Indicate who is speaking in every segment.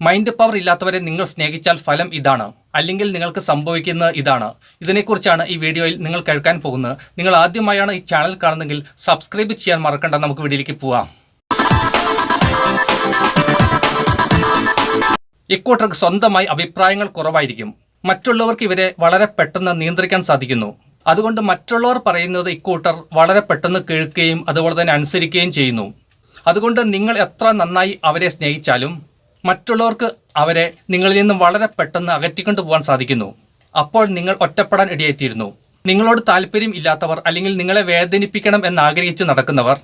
Speaker 1: Mind power ഇല്ലാത്തവരെ നിങ്ങൾ സ്നേഹിച്ചാൽ ഫലം ഇതാണ്. അല്ലെങ്കിൽ നിങ്ങൾക്ക് സംഭവിക്കുന്ന ഇതാണ്. ഇതിനെക്കുറിച്ചാണ് ഈ വീഡിയോയിൽ നിങ്ങൾ കേൾക്കാൻ പോകുന്നത്. നിങ്ങൾ ആദ്യമായാണ് ഈ ചാനൽ കാണുന്നതെങ്കിൽ സബ്സ്ക്രൈബ് ചെയ്യാൻ മറക്കണ്ട. നമുക്ക് വീഡിയോയിലേക്ക് പോവാം. ഇക്കൂട്ടർക്ക് സ്വന്തമായി അഭിപ്രായങ്ങൾ കുറവായിരിക്കും. മറ്റുള്ളവർക്ക് ഇവരെ വളരെ പെട്ടെന്ന് നിയന്ത്രിക്കാൻ സാധിക്കുന്നു. അതുകൊണ്ട് മറ്റുള്ളവർ പറയുന്നത് ഇക്കൂട്ടർ വളരെ പെട്ടെന്ന് കേൾക്കുകയും അതുപോലെ തന്നെ അനുസരിക്കുകയും ചെയ്യുന്നു. അതുകൊണ്ട് നിങ്ങൾ എത്ര നന്നായി അവരെ സ്നേഹിച്ചാലും മറ്റുള്ളവർക്ക് അവരെ നിങ്ങളിൽ നിന്നും വളരെ പെട്ടെന്ന് അകറ്റിക്കൊണ്ടു പോകാൻ സാധിക്കുന്നു. അപ്പോൾ നിങ്ങൾ ഒറ്റപ്പെടാൻ ഇടയായിത്തീരുന്നു. നിങ്ങളോട് താല്പര്യം ഇല്ലാത്തവർ അല്ലെങ്കിൽ നിങ്ങളെ വേദനിപ്പിക്കണം എന്നാഗ്രഹിച്ച് നടക്കുന്നവർ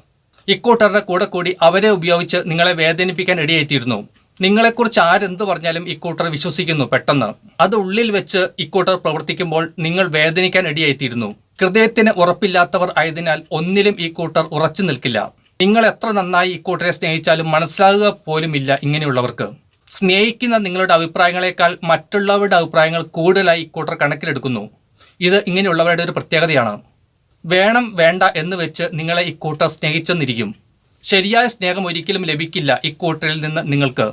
Speaker 1: ഇക്കൂട്ടറുടെ കൂടെ കൂടി അവരെ ഉപയോഗിച്ച് നിങ്ങളെ വേദനിപ്പിക്കാൻ ഇടയായിത്തീരുന്നു. നിങ്ങളെക്കുറിച്ച് ആരെന്ത് പറഞ്ഞാലും ഇക്കൂട്ടർ വിശ്വസിക്കുന്നു പെട്ടെന്ന്. അത് ഉള്ളിൽ വെച്ച് ഇക്കൂട്ടർ പ്രവർത്തിക്കുമ്പോൾ നിങ്ങൾ വേദനിക്കാൻ ഇടയായിത്തീരുന്നു. ഹൃദയത്തിന് ഉറപ്പില്ലാത്തവർ ആയതിനാൽ ഒന്നിലും ഈ കൂട്ടർ ഉറച്ചു നിൽക്കില്ല. നിങ്ങൾ എത്ര നന്നായി ഇക്കൂട്ടരെ സ്നേഹിച്ചാലും മനസ്സിലാകുക പോലുമില്ല ഇങ്ങനെയുള്ളവർക്ക്. സ്നേഹിക്കുന്ന നിങ്ങളുടെ അഭിപ്രായങ്ങളെക്കാൾ മറ്റുള്ളവരുടെ അഭിപ്രായങ്ങൾ കൂടുതലായി ഇക്കൂട്ടർ കണക്കിലെടുക്കുന്നു. ഇത് ഇങ്ങനെയുള്ളവരുടെ ഒരു പ്രത്യേകതയാണ്. വേണം വേണ്ട എന്ന് വെച്ച് നിങ്ങളെ ഇക്കൂട്ടർ സ്നേഹിച്ചെന്നിരിക്കും. ശരിയായ സ്നേഹം ഒരിക്കലും ലഭിക്കില്ല ഇക്കൂട്ടരിൽ നിന്ന് നിങ്ങൾക്ക്.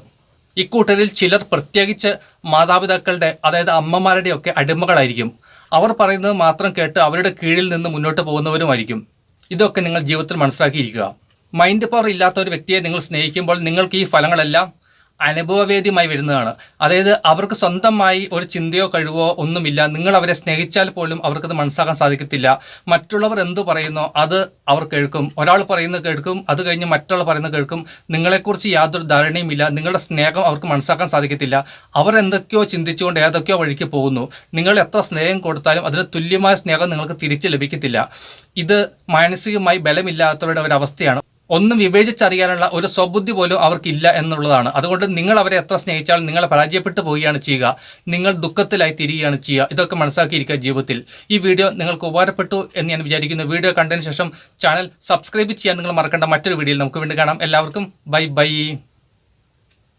Speaker 1: ഇക്കൂട്ടരിൽ ചിലർ പ്രത്യേകിച്ച് മാതാപിതാക്കളുടെ അതായത് അമ്മമാരുടെയൊക്കെ അടിമകളായിരിക്കും. അവർ പറയുന്നത് മാത്രം കേട്ട് അവരുടെ കീഴിൽ നിന്ന് മുന്നോട്ട് പോകുന്നവരുമായിരിക്കും. ഇതൊക്കെ നിങ്ങൾ ജീവിതത്തിൽ മനസ്സിലാക്കിയിരിക്കുക. മൈൻഡ് പവർ ഇല്ലാത്ത ഒരു വ്യക്തിയെ നിങ്ങൾ സ്നേഹിക്കുമ്പോൾ നിങ്ങൾക്ക് ഈ ഫലങ്ങളെല്ലാം അനുഭവവേദ്യമായി വരുന്നതാണ്. അതായത് അവർക്ക് സ്വന്തമായി ഒരു ചിന്തയോ കഴിവോ ഒന്നുമില്ല. നിങ്ങൾ അവരെ സ്നേഹിച്ചാൽ പോലും അവർക്കത് മനസ്സാക്കാൻ സാധിക്കത്തില്ല. മറ്റുള്ളവർ എന്തു പറയുന്നോ അത് അവർ കേൾക്കും. ഒരാൾ പറയുന്നത് കേൾക്കും അത് കഴിഞ്ഞ് മറ്റുള്ള പറയുന്നത് കേൾക്കും. നിങ്ങളെക്കുറിച്ച് യാതൊരു ധാരണയുമില്ല നിങ്ങളുടെ സ്നേഹം അവർക്ക് മനസ്സാക്കാൻ സാധിക്കത്തില്ല. അവർ എന്തൊക്കെയോ ചിന്തിച്ചുകൊണ്ട് ഏതൊക്കെയോ വഴിക്ക് പോകുന്നു. നിങ്ങൾ എത്ര സ്നേഹം കൊടുത്താലും അതിന് തുല്യമായ സ്നേഹം നിങ്ങൾക്ക് തിരിച്ച് ലഭിക്കത്തില്ല. ഇത് മാനസികമായി ബലമില്ലാത്തവരുടെ ഒരു അവസ്ഥയാണ്. ഒന്നും വിവേചിച്ചറിയാനുള്ള ഒരു സ്വബുദ്ധി പോലും അവർക്കില്ല എന്നുള്ളതാണ്. അതുകൊണ്ട് നിങ്ങൾ അവരെ എത്ര സ്നേഹിച്ചാലും നിങ്ങളെ പരാജയപ്പെട്ടു പോവുകയാണ് ചെയ്യുക. നിങ്ങൾ ദുഃഖത്തിലായി തിരികുകയാണ് ചെയ്യുക. ഇതൊക്കെ മനസ്സിലാക്കിയിരിക്കുക ജീവിതത്തിൽ. ഈ വീഡിയോ നിങ്ങൾക്ക് ഉപകാരപ്പെട്ടു എന്ന് ഞാൻ വിചാരിക്കുന്നു. വീഡിയോ കണ്ടതിന് ശേഷം ചാനൽ സബ്സ്ക്രൈബ് ചെയ്യാൻ നിങ്ങൾ മറക്കേണ്ട. മറ്റൊരു വീഡിയോയിൽ നമുക്ക് വീണ്ടും കാണാം. എല്ലാവർക്കും ബൈ ബൈ.